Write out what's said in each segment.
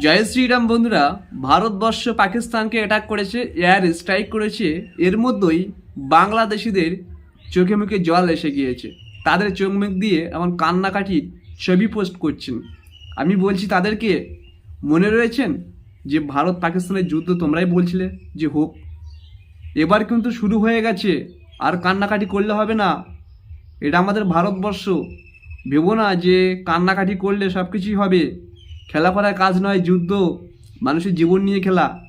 জয় শ্রীরাম বন্ধুরা, ভারতবর্ষ পাকিস্তানকে অ্যাটাক করেছে এয়ার স্ট্রাইক করেছে, এর মধ্যেই বাংলাদেশিদের চোখে মুখে জল এসে গিয়েছে। তাদের চোখ মুখ দিয়ে এমন কান্নাকাটির ছবি পোস্ট করছেন। আমি বলছি, তাদেরকে মনে রয়েছেন যে ভারত পাকিস্তানের যুদ্ধ তোমরাই বলছিলে যে হোক, এবার কিন্তু শুরু হয়ে গেছে, আর কান্নাকাটি করলে হবে না। এটা আমাদের ভারতবর্ষ। ভেবো না যে কান্নাকাটি করলে সব কিছুই হবে। খেলা করার কাজ নয়, যুদ্ধ। মানুষের জীবন নিয়ে খেলা।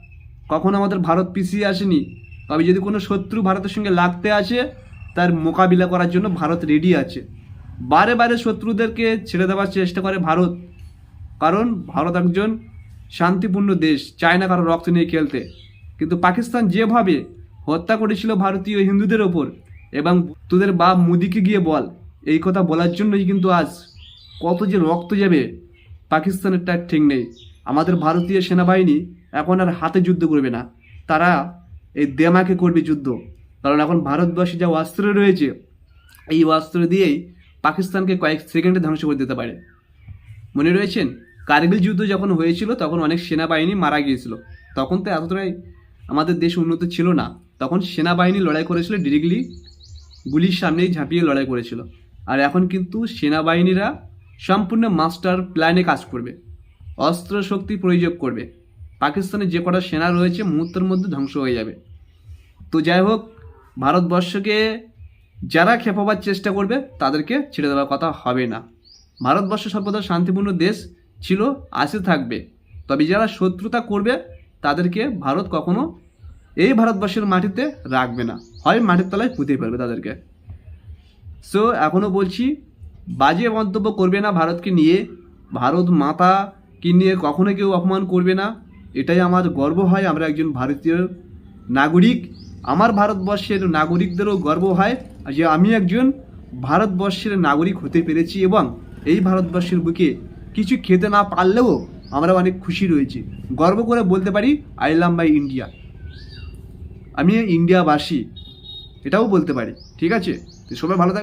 কখনো আমাদের ভারত পিছিয়ে আসেনি। তবে যদি কোনো শত্রু ভারতের সঙ্গে লাগতে আসে, তার মোকাবিলা করার জন্য ভারত রেডি আছে। বারে বারে শত্রুদেরকে ছেড়ে দেওয়ার চেষ্টা করে ভারত। কারণ ভারত একজন শান্তিপূর্ণ দেশ চায় না কারও রক্ত নিয়ে খেলতে। কিন্তু পাকিস্তান যেভাবে হত্যা করেছিল ভারতীয় হিন্দুদের ওপর এবং তোদের বাপ মোদিকে গিয়ে বল, এই কথা বলার জন্যই কিন্তু আজ কত যে রক্ত যাবে। পাকিস্তানের তার ঠিক নেই। আমাদের ভারতীয় সেনাবাহিনী এখন আর হাতে যুদ্ধ করবে না। তারা এই দেমাকে করবে যুদ্ধ। কারণ এখন ভারতবর্ষে যা অস্ত্র রয়েছে, এই অস্ত্র দিয়েই পাকিস্তানকে কয়েক সেকেন্ডে ধ্বংস করে দিতে পারে। মনে রয়েছেন, কার্গিল যুদ্ধ যখন হয়েছিল, তখন অনেক সেনাবাহিনী মারা গিয়েছিল। তখন তো এতটাই আমাদের দেশ উন্নত ছিল না। তখন সেনাবাহিনী লড়াই করেছিল, ডিরেক্টলি গুলির সামনেই ঝাঁপিয়ে লড়াই করেছিল। আর এখন কিন্তু সেনাবাহিনীরা সম্পূর্ণ মাস্টার প্ল্যানে কাজ করবে অস্ত্র শক্তি প্রয়োগ করবে। পাকিস্তানে যে কটা সেনা রয়েছে, মুহূর্তের মধ্যে ধ্বংস হয়ে যাবে। তো যাই হোক, ভারতবর্ষকে যারা খেপাবার চেষ্টা করবে, তাদেরকে ছেড়ে দেওয়ার কথা হবে না। ভারতবর্ষ সর্বদা শান্তিপূর্ণ দেশ ছিল, আসে থাকবে। তবে যারা শত্রুতা করবে, তাদেরকে ভারত কখনো এই ভারতবর্ষের মাটিতে রাখবে না। হয় মাটির তলায় পুঁতে ফেলবে তাদেরকে। সো এখনও বলছি বাজে মন্তব্য করবে না ভারতকে নিয়ে। ভারত মাতা কি নিয়ে কখনো কেউ অপমান করবে না। এটাই আমার গর্ব হয়, আমরা একজন ভারতীয় নাগরিক। আমার ভারতবর্ষের নাগরিকদেরও গর্ব হয় যে আমি একজন ভারতবর্ষের নাগরিক হতে পেরেছি এবং এই ভারতবর্ষের বুকে কিছু খেতে না পারলেও আমরা অনেক খুশি রয়েছি। গর্ব করে বলতে পারি আই লাভ মাই ইন্ডিয়া আমি ইন্ডিয়াবাসী, এটাও বলতে পারি, ঠিক আছে? তো সবাই ভালো থাক